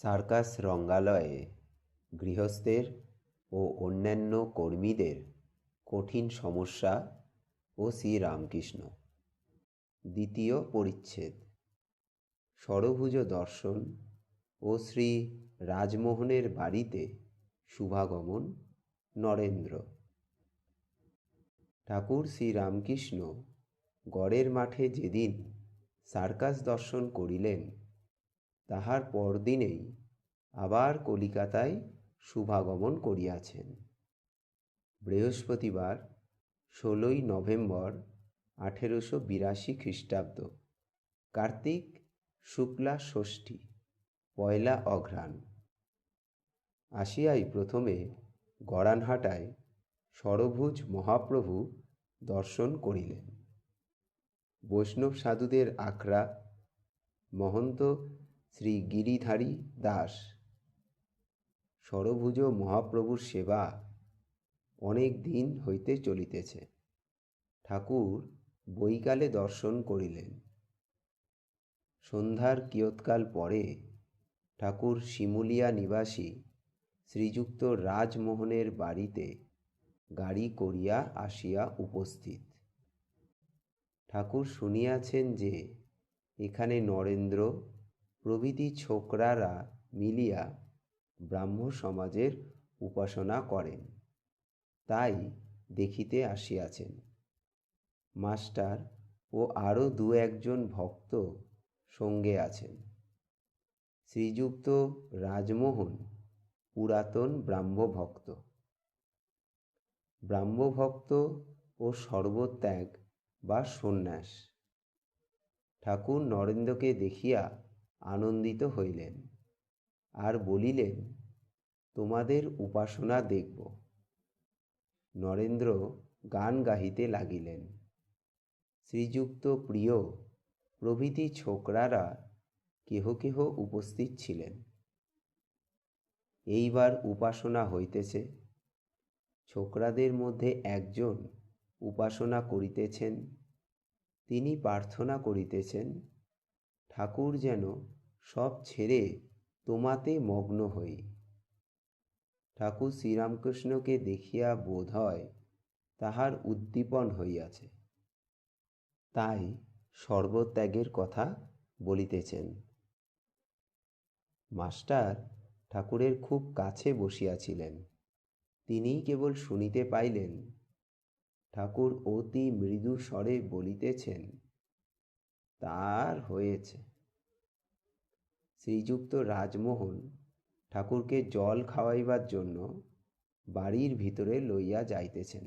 Circus রঙ্গালয়ে গৃহস্থের ও অন্যান্য কর্মীদের কঠিন সমস্যা ও শ্রীরামকৃষ্ণ দ্বিতীয় পরিচ্ছেদ। ষড়ভুজ দর্শন ও শ্রী রাজমোহনের বাড়িতে শুভাগমন, নরেন্দ্র। ঠাকুর শ্রীরামকৃষ্ণ গড়ের মাঠে যেদিন সার্কাস দর্শন করিলেন তাহার পরদিনেই আবার কলিকাতায় শুভাগমন করিয়াছেন। বৃহস্পতিবার, ষোলোই নভেম্বর, আঠেরোশো বিরাশি খ্রিস্টাব্দ, কার্তিক শুক্লা ষষ্ঠী, পয়লা অঘ্রাণ। আসিয়াই প্রথমে গড়ানহাটায় সরভুজ মহাপ্রভু দর্শন করিলেন। বৈষ্ণব সাধুদের আখড়া মহন্ত শ্রী গিরিধারী দাস। সরভুজ মহাপ্রভুর সেবা অনেক দিন হইতে চলিতেছে। ঠাকুর বৈকালে দর্শন করিলেন। সন্ধ্যার কিয়ৎকাল পরে ঠাকুর শিমুলিয়া নিবাসী শ্রীযুক্ত রাজমোহনের বাড়িতে গাড়ি করিয়া আসিয়া উপস্থিত। ঠাকুর শুনিয়াছেন যে এখানে নরেন্দ্র প্রভৃতি ছোকরারা মিলিয়া ব্রাহ্ম সমাজের উপাসনা করেন। তাই দেখিতে আসিয়াছেন। মাস্টার ও আরও দু একজন ভক্ত সঙ্গে আছেন। শ্রীযুক্ত রাজমোহন, পুরাতন ব্রাহ্মভক্ত। ব্রাহ্মভক্ত ও সর্বত্যাগ বা সন্ন্যাস। ঠাকুর নরেন্দ্রকে দেখিয়া আনন্দিত হইলেন আর বলিলেন, তোমাদের উপাসনা দেখব। নরেন্দ্র গান গাহিতে লাগিলেন। শ্রীযুক্ত প্রিয় প্রভৃতি ছোকরারা কেহ কেহ উপস্থিত ছিলেন। এইবার উপাসনা হইতেছে। ছোকরাদের মধ্যে একজন উপাসনা করিতেছেন, তিনি প্রার্থনা করিতেছেন, ঠাকুর যেন সব ছেড়ে তোমাতে মগ্ন হই। ঠাকুর শ্রীরামকৃষ্ণকে দেখিয়া বোধ হয় তাহার উদ্দীপন হইয়াছে। তাই সর্বত্যাগের কথা বলিতেছেন। মাস্টার ঠাকুরের খুব কাছে বসিয়াছিলেন। তিনি কেবল শুনিতে পাইলেন। ঠাকুর অতি মৃদু স্বরে বলিতেছেন, তার হয়েছে। শ্রীযুক্ত রাজমোহন ঠাকুরকে জল খাওয়াইবার জন্য বাড়ির ভিতরে লইয়া যাইতেছেন।